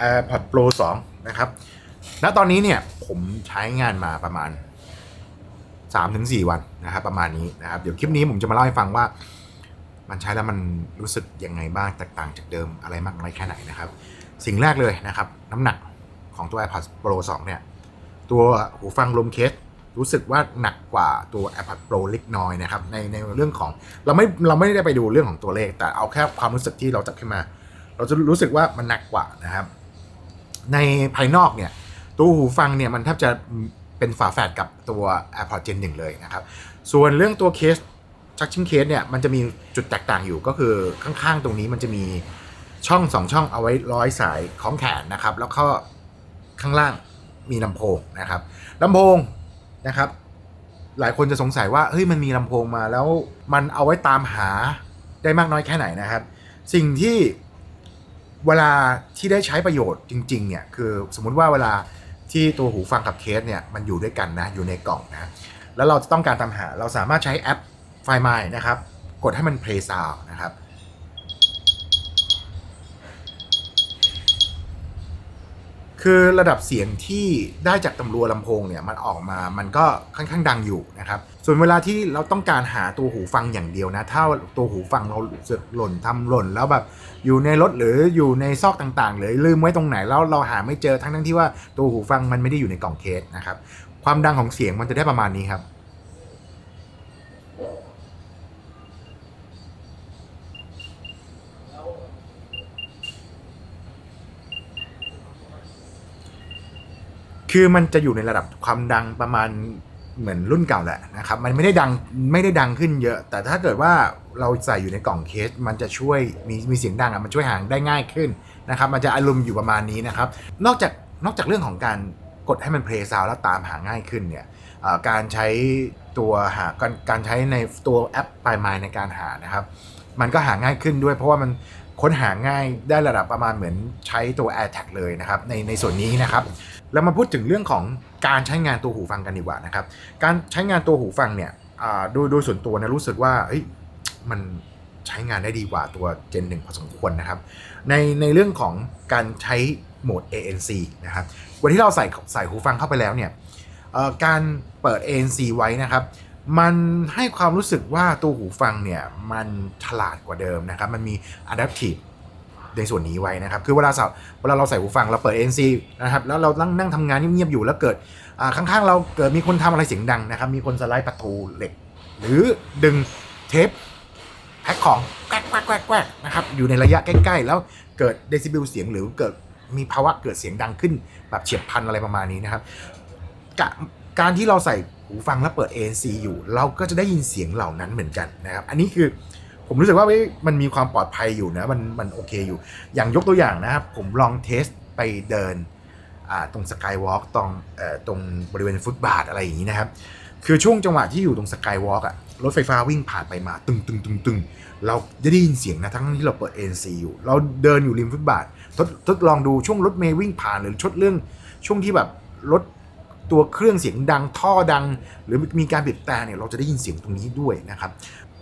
AirPods Pro 2 นะครับ ณ ตอนนี้เนี่ยผมใช้งานมาประมาณ 3-4 วันนะครับ ประมาณนี้นะครับ เดี๋ยวคลิปนี้ผมจะมาเล่าให้ฟังว่า มันใช้แล้วมันรู้สึกยังไงบ้างแตกต่างจากเดิมอะไรมากน้อยแค่ไหนนะครับ สิ่งแรกเลยนะครับ น้ำหนักของตัว AirPods Pro 2 เนี่ย ตัวหูฟังลมเคสรู้สึกว่าหนักกว่าตัว AirPods Pro เล็กน้อยนะครับในในเรื่องของเราไม่เราไม่ได้ไปดูเรื่องของตัวเลข แต่เอาแค่ความรู้สึกที่เราจับขึ้นมา เราจะรู้สึกว่ามันหนักกว่านะครับ ในภายนอกเนี่ยตัวหูฟังเนี่ยมันแทบจะเป็นฝาแฝดกับตัว AirPods Gen 1 เลยนะครับ ส่วนเรื่องตัวเคสชักชิ่งเคสเนี่ยมันจะมีจุดแตกต่างอยู่ก็คือข้างๆ ตรงนี้มันจะมีช่องสองช่องเอาไว้ร้อยสายของแขนนะครับ แล้วก็ข้างล่างมีลำโพงนะครับลำโพงนะครับ หลายคนจะสงสัยว่าเฮ้ยมันมีลำโพงมาแล้วมันเอาไว้ตามหาได้มากน้อยแค่ไหนนะครับ สิ่งที่ เวลาที่ได้ใช้ประโยชน์จริงๆเนี่ยคือสมมุติว่าเวลาที่ตัวหูฟังกับเคสเนี่ยมันอยู่ด้วยกันนะอยู่ในกล่องนะแล้วเราจะต้องการตามหาเราสามารถใช้แอปไฟล์ My นะครับ กดให้มัน play sound นะครับ คือระดับเสียงที่ได้จากตำรัวลำโพงเนี่ยมันออกมามันก็ค่อนข้างดังอยู่นะครับส่วนเวลาที่เราต้องการหาตัวหูฟังอย่างเดียวนะ ถ้าตัวหูฟังเราเสือกหล่นทำหล่น แล้วแบบอยู่ในรถหรืออยู่ในซอกต่างๆ หรือลืมไว้ตรงไหนแล้วเราหาไม่เจอทั้งทั้งที่ว่าตัวหูฟังมันไม่ได้อยู่ในกล่องเคสนะครับความดังของเสียงมันจะได้ประมาณนี้ครับ คือมันจะอยู่ในระดับความดังประมาณเหมือนรุ่นเก่าแหละนะครับมันไม่ได้ดังไม่ได้ดังขึ้นเยอะ แต่ถ้าเกิดว่าเราใส่อยู่ในกล่องเคส มันจะช่วยมีมีเสียงดังอะมันช่วยหางได้ง่ายขึ้นนะครับมันจะอารมณ์อยู่ประมาณนี้นะครับ นอกจากนอกจากเรื่องของการกดให้มันเพลย์ซาวแล้วตามหาง่ายขึ้นเนี่ยการใช้ตัวหาการการใช้ในตัวแอปปลายไม้ในการหานะครับ มันก็หาง่ายขึ้นด้วย เพราะว่ามัน ค้นหาง่ายได้ระดับประมาณเหมือนใช้ตัว AirTag เลยนะครับในในส่วนนี้นะครับเรามาพูดถึงเรื่องของการใช้งานตัวหูฟังกันดีกว่านะครับการใช้งานตัวหูฟังเนี่ยโดยโดยส่วนตัวนะรู้สึกว่ามันใช้งานได้ดีกว่าตัว Gen 1 พอสมควรนะครับ ในในเรื่องของการใช้โหมด ANC นะครับวันที่เราใส่ใส่หูฟังเข้าไปแล้วเนี่ยการเปิด ANC ไว้นะครับ มันให้ความรู้สึกว่าตัวหูฟังเนี่ยมันฉลาดกว่าเดิมนะครับ มันมี adaptive ในส่วนนี้ไว้นะครับ คือเวลาเวลาเราใส่หูฟังเราเปิด ANC นะครับ แล้วเรานั่งนั่งทำงานเงียบๆอยู่แล้วเกิดอ่าข้างๆ เราเกิดมีคนทำอะไรเสียงดังนะครับ มีคนสไลด์ประตูเหล็ก หรือดึงเทปแพ็คของแกวกแกวกแกวกแกวกนะครับ อยู่ในระยะใกล้ๆ แล้วเกิดเดซิเบลเสียงหรือเกิดมีภาวะเกิดเสียงดังขึ้นแบบเฉียบพลันอะไรประมาณนี้นะครับ การที่เราใส่หูฟังแล้วเปิด ANC อยู่ เราก็จะได้ยินเสียงเหล่านั้นเหมือนกันนะครับ อันนี้คือผมรู้สึกว่ามันมีความปลอดภัยอยู่นะมันมันโอเคอยู่ อย่างยกตัวอย่างนะครับ ผมลองเทสไปเดินตรงสกายวอล์กตรงตรงบริเวณฟุตบาทอะไรอย่างนี้นะครับ คือช่วงจังหวะที่อยู่ตรงสกายวอล์กอะรถไฟฟ้าวิ่งผ่านไปมา ตึงตึงตึงตึงเราจะได้ยินเสียงนะทั้งที่เราเปิด ANC อยู่ เราเดินอยู่ริมฟุตบาททดทดลองดูช่วงรถเมย์วิ่งผ่านหรือชดเรื่องช่วงที่แบบรถ ตัวเครื่องเสียงดังท่อดัง หรือมีการบีบแต่เนี่ยเราจะได้ยินเสียงตรงนี้ด้วยนะครับ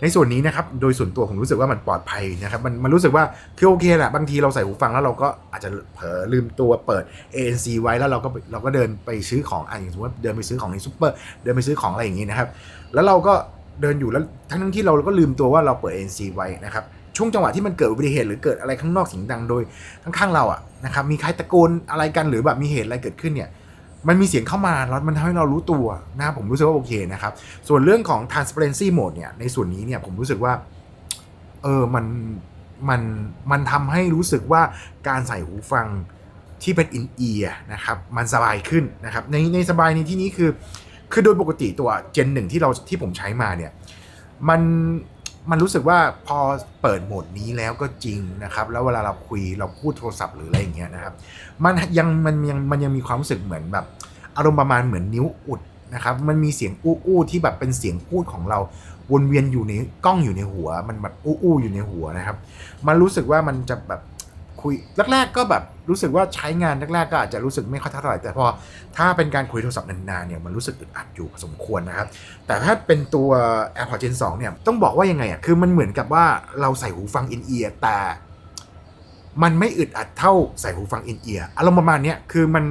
ในส่วนนี้นะครับโดยส่วนตัวผมรู้สึกว่ามันปลอดภัยนะครับมันมันรู้สึกว่าคือโอเคแหละบางทีเราใส่หูฟังแล้วเราก็อาจจะเผลอลืมตัวเปิด ANC ไว้แล้วเราก็เราก็เดินไปซื้อของอะอย่างสมมติว่าเดินไปซื้อของในซูเปอร์เดินไปซื้อของอะไรอย่างนี้นะครับแล้วเราก็เดินอยู่แล้วทั้งทั้งที่เราก็ลืมตัวว่าเราเปิด ANC ไว้นะครับช่วงจังหวะที่มันเกิดอุบัติเหตุหรือเกิดอะไรข้างนอกเสียงดังโดยข้างๆเราอะนะครับมีใครตะโกนอะไรกันหรือแบบมีเหตุอะไรเกิดขึ้นเนี่ย มันมีเสียงเข้ามาแล้วมันทำให้เรารู้ตัวนะครับผมรู้สึกว่าโอเคนะครับ ส่วนเรื่องของ transparency mode เนี่ยในส่วนนี้เนี่ยผมรู้สึกว่าเออมันมันมันทำให้รู้สึกว่าการใส่หูฟังที่เป็น in ear นะครับมันสบายขึ้นนะครับในในสบายในที่นี้คือ คือโดยปกติตัว Gen 1ที่เราที่ผมใช้มาเนี่ยมัน มันรู้สึกว่าพอเปิดโหมดนี้แล้วก็จริงนะครับ แล้วเวลาเราคุยเราพูดโทรศัพท์หรืออะไรอย่างเงี้ยนะครับ มันยังมันยังมันยังมีความรู้สึกเหมือนแบบ อารมณ์ประมาณเหมือนนิ้วอุดนะครับ มันมีเสียงอู้อู้ที่แบบเป็นเสียงพูดของเราวนเวียนอยู่ในกล้องอยู่ในหัว มันแบบอู้อู้อยู่ในหัวนะครับ มันรู้สึกว่ามันจะแบบคุยแรกๆก็แบบ รู้สึกว่าใช้งานแรกๆก็อาจจะรู้สึกไม่ค่อยเท่าไหร่แต่พอถ้าเป็นการคุยโทรศัพท์นานๆเนี่ยมันรู้สึกอึดอัดอยู่พอสมควรนะครับ แต่ถ้าเป็นตัว AirPods Gen 2เนี่ยต้องบอกว่ายังไงอะคือมันเหมือนกับว่าเราใส่หูฟัง in ear แต่มันไม่อึดอัดเท่าใส่หูฟังอินเอียร์อารมณ์ประมาณเนี้ยคือมัน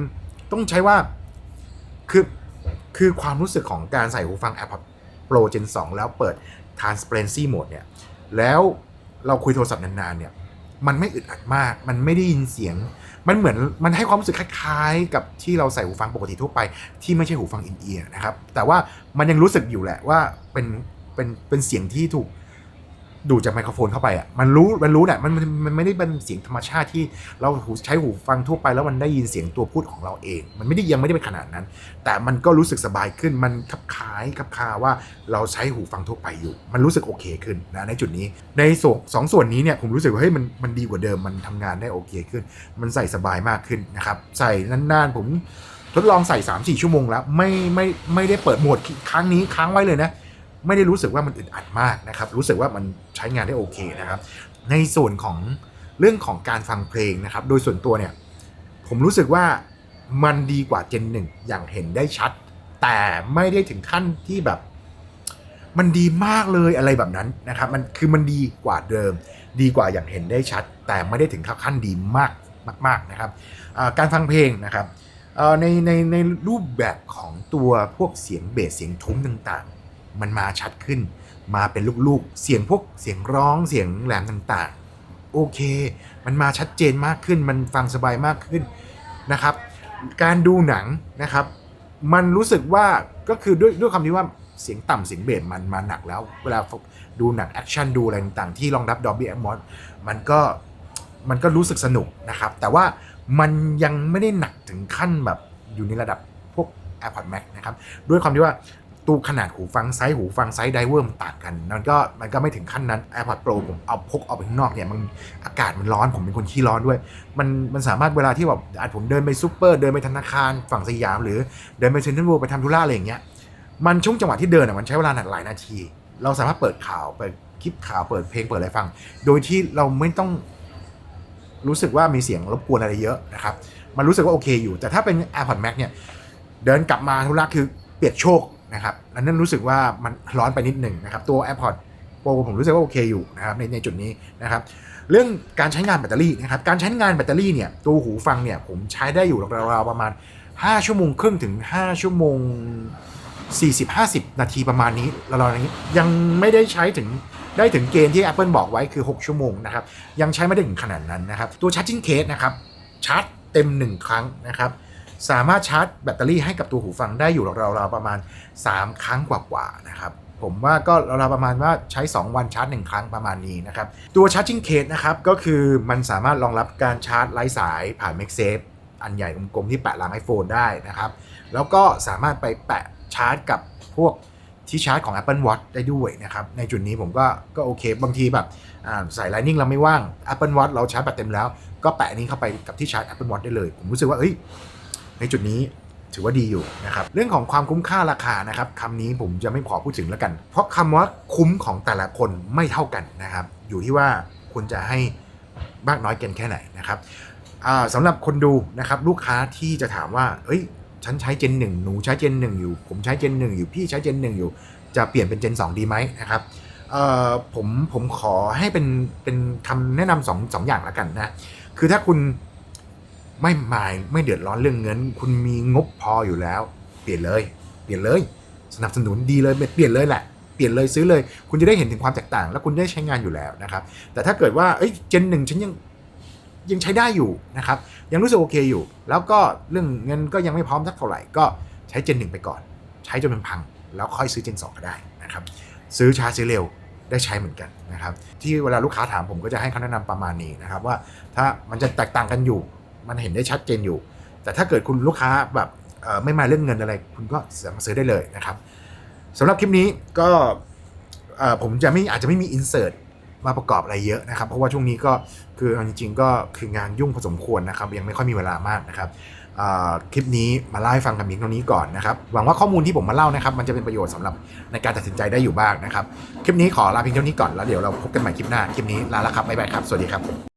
ต้องใช้ว่าคือคือความรู้สึกของการใส่หูฟัง AirPods Pro Gen 2 แล้วเปิด Transparency Mode เนี่ยแล้วเราคุยโทรศัพท์นานๆเนี่ย มันไม่อึดอัดมาก มันไม่ได้ยินเสียง มันเหมือนมันให้ความรู้สึกคล้ายๆ กับที่เราใส่หูฟังปกติทั่วไป ที่ไม่ใช่หูฟังอินเอียร์นะครับ แต่ว่ามันยังรู้สึกอยู่แหละว่าเป็นเป็นเป็นเสียงที่ถูก ดูดจากไมโครโฟนเข้าไปอะมันรู้มันรู้แหละมันมันมันไม่ได้เป็นเสียงธรรมชาติที่เราใช้หูฟังทั่วไปแล้วมันได้ยินเสียงตัวพูดของเราเอง มันไม่ได้ยังไม่ได้เป็นขนาดนั้น แต่มันก็รู้สึกสบายขึ้นมันคลับคายคับคาว่าเราใช้หูฟังทั่วไปอยู่ มันรู้สึกโอเคขึ้นนะในจุดนี้ ในส่วนสองส่วนนี้เนี่ยผมรู้สึกว่าเฮ้ยมันมันดีกว่าเดิมมันทำงานได้โอเคขึ้น มันใส่สบายมากขึ้นนะครับใส่นานๆผมทดลองใส่ 3-4 ชั่วโมงแล้ว ไม่ไม่ไม่ได้เปิดโหมดครั้งนี้ค้างไว้เลยนะ ไม่ได้รู้สึกว่ามันอึดอัดมากนะครับ รู้สึกว่ามันใช้งานได้โอเคนะครับ ในส่วนของเรื่องของการฟังเพลงนะครับ โดยส่วนตัวเนี่ย ผมรู้สึกว่ามันดีกว่าเจนหนึ่งอย่างเห็นได้ชัด แต่ไม่ได้ถึงขั้นที่แบบ มันดีมากเลยอะไรแบบนั้นนะครับ มันคือมันดีกว่าเดิม ดีกว่าอย่างเห็นได้ชัด แต่ไม่ได้ถึงขั้นดีมากมากๆนะครับการฟังเพลงนะครับในในในรูปแบบของตัวพวกเสียงเบสเสียงทุ้มต่าง มันมาชัดขึ้น มาเป็นลูกๆ เสียงพวกเสียงร้องเสียงแหลมต่างๆ โอเค มันมาชัดเจนมากขึ้น มันฟังสบายมากขึ้นนะครับ การดูหนังนะครับ มันรู้สึกว่าก็คือด้วยด้วยคำที่ว่าเสียงต่ำเสียงเบสมันมาหนักแล้ว เวลาดูหนังแอคชั่นดูอะไรต่างๆ ที่รองรับ Dolby Atmos มันก็มันก็รู้สึกสนุกนะครับ แต่ว่ามันยังไม่ได้หนักถึงขั้นแบบอยู่ในระดับพวก AirPods Max นะครับ ด้วยความที่ว่า ตู้ขนาดหูฟังไซส์หูฟังไซส์ไดเวอร์มันต่างกันมันก็มันก็ไม่ถึงขั้นนั้น AirPods Pro ผมเอาพกออกไปข้างนอกเนี่ยมันอากาศมันร้อนผมเป็นคนขี้ร้อนด้วย มันมันสามารถเวลาที่แบบอาจผมเดินไปซูเปอร์เดินไปธนาคารฝั่งสยาม หรือเดินไปเซ็นทรัลเวิลด์ไปทำธุระอะไรอย่างเงี้ยมันช่วงจังหวะที่เดินอะมันใช้เวลาหลายนาที เราสามารถเปิดข่าวเปิดคลิปข่าวเปิดเพลงเปิดอะไรฟัง โดยที่เราไม่ต้องรู้สึกว่ามีเสียงรบกวนอะไรเยอะนะครับมันรู้สึกว่าโอเคอยู่ แต่ถ้าเป็น AirPods Max เนี่ยเดินกลับมาธุระคือเปียกโชก นะครับอันนั้นรู้สึกว่ามันร้อนไปนิดหนึ่งนะครับตัว AirPods Pro ผมรู้สึกว่าโอเคอยู่นะครับในในจุดนี้นะครับเรื่องการใช้งานแบตเตอรี่นะครับการใช้งานแบตเตอรี่เนี่ยตัวหูฟังเนี่ยผมใช้ได้อยู่ราวๆประมาณ 5 ชั่วโมงครึ่งถึง 5 ชั่วโมง 40-50 นาทีประมาณนี้ราวๆนี้ยังไม่ได้ใช้ถึงได้ถึงเกณฑ์ที่ Apple บอกไว้คือ 6 ชั่วโมงนะครับยังใช้ไม่ได้ถึงขนาดนั้นนะครับตัว Charging Case นะครับชาร์จเต็ม 1 ครั้งนะครับ สามารถชาร์จแบตเตอรี่ให้กับตัวหูฟังได้อยู่ราวๆประมาณ 3 ครั้งกว่าๆนะครับผมว่าก็ราวๆประมาณว่าใช้ 2 วันชาร์จ 1 ครั้งประมาณนี้นะครับ ตัว Charging Case นะครับ ก็คือมันสามารถรองรับการชาร์จไร้สายผ่าน MagSafe อันใหญ่กลมๆที่แปะหลัง iPhone ได้นะครับ แล้วก็สามารถไปแปะชาร์จกับพวกที่ชาร์จของ Apple Watch ได้ด้วยนะครับ ในจุดนี้ผมก็ก็โอเค บางทีแบบอ่าใส่ Lightning เราไม่ว่าง Apple Watch เราชาร์จแบตเต็มแล้ว ก็แปะนนี้เข้าไปกับที่ชาร์จ Apple Watch ได้เลย ผมรู้สึกว่าเอ้ย ในจุดนี้ถือว่าดีอยู่นะครับเรื่องของความคุ้มค่าราคานะครับคำนี้ผมจะไม่ขอพูดถึงแล้วกัน เพราะคำว่าคุ้มของแต่ละคนไม่เท่ากันนะครับ อยู่ที่ว่าคุณจะให้มากน้อยเกินแค่ไหนนะครับสำหรับคนดูนะครับลูกค้าที่จะถามว่า เอ้ย ฉันใช้เจนหนึ่งหนูใช้เจนหนึ่งอยู่ ผมใช้เจนหนึ่งอยู่พี่ใช้เจนหนึ่งอยู่ จะเปลี่ยนเป็นเจนสองดีไหมนะครับผมผมขอให้เป็นเป็นคำแนะนำสองสองอย่างละกันนะคือถ้าคุณ ไม่หมายไม่เดือดร้อนเรื่องเงิน คุณมีงบพออยู่แล้ว เปลี่ยนเลย เปลี่ยนเลย สนับสนุนดีเลยเปลี่ยนเลยแหละเปลี่ยนเลยซื้อเลย คุณจะได้เห็นถึงความแตกต่าง แล้วคุณได้ใช้งานอยู่แล้วนะครับ แต่ถ้าเกิดว่าเอ้ยเจนหนึ่งฉันยังยังใช้ได้อยู่นะครับ ยังรู้สึกโอเคอยู่ แล้วก็เรื่องเงินก็ยังไม่พร้อมสักเท่าไหร่ก็ใช้เจนหนึ่งไปก่อน ใช้จนมันพัง แล้วค่อยซื้อเจนสองก็ได้นะครับ ซื้อช้าซื้อเร็วได้ใช้เหมือนกันนะครับ ที่เวลาลูกค้าถามผมก็จะให้คำแนะนำประมาณนี้นะครับว่าถ้ามันจะแตกต่างกันอยู่ มันเห็นได้ชัดเจนอยู่ แต่ถ้าเกิดคุณลูกค้าแบบไม่มาเรื่องเงินอะไร คุณก็สามารถซื้อได้เลยนะครับสำหรับคลิปนี้ก็ผมจะไม่อาจจะไม่มีอินเสิร์ตมาประกอบอะไรเยอะนะครับ เพราะว่าช่วงนี้ก็คือจริงๆก็คืองานยุ่งพอสมควรนะครับ ยังไม่ค่อยมีเวลามากนะครับคลิปนี้มาเล่าให้ฟังกันเพียงเท่านี้ก่อนนะครับ หวังว่าข้อมูลที่ผมมาเล่านะครับ มันจะเป็นประโยชน์สำหรับในการตัดสินใจได้อยู่บ้างนะครับ คลิปนี้ขอลาเพียงเท่านี้ก่อนแล้วเดี๋ยวเราพบกันใหม่คลิปหน้าคลิปนี้ลาแล้วครับบ๊ายบายครับสวัสดีครับ